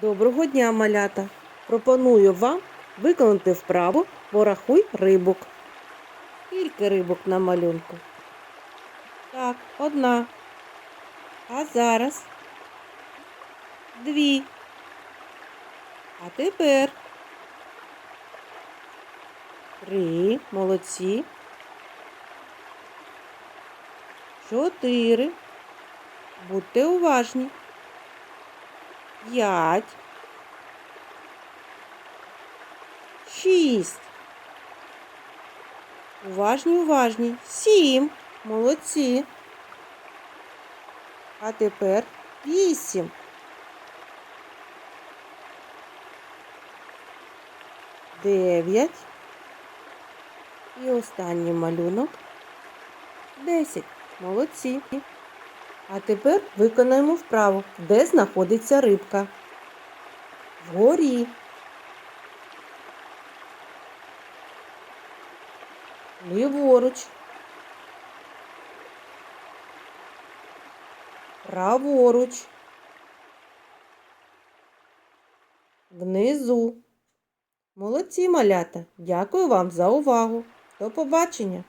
Доброго дня, малята! Пропоную вам виконати вправу порахуй рибок. Скільки рибок на малюнку? Так, одна. А зараз дві. А тепер три. Молодці. Чотири. Будьте уважні. П'ять. Шість. Уважні, уважні. Сім. Молодці. А тепер вісім. Дев'ять. І останній малюнок. Десять. Молодці. А тепер виконаємо вправу, де знаходиться рибка. Вгорі. Ліворуч. Праворуч. Внизу. Молодці малята. Дякую вам за увагу. До побачення.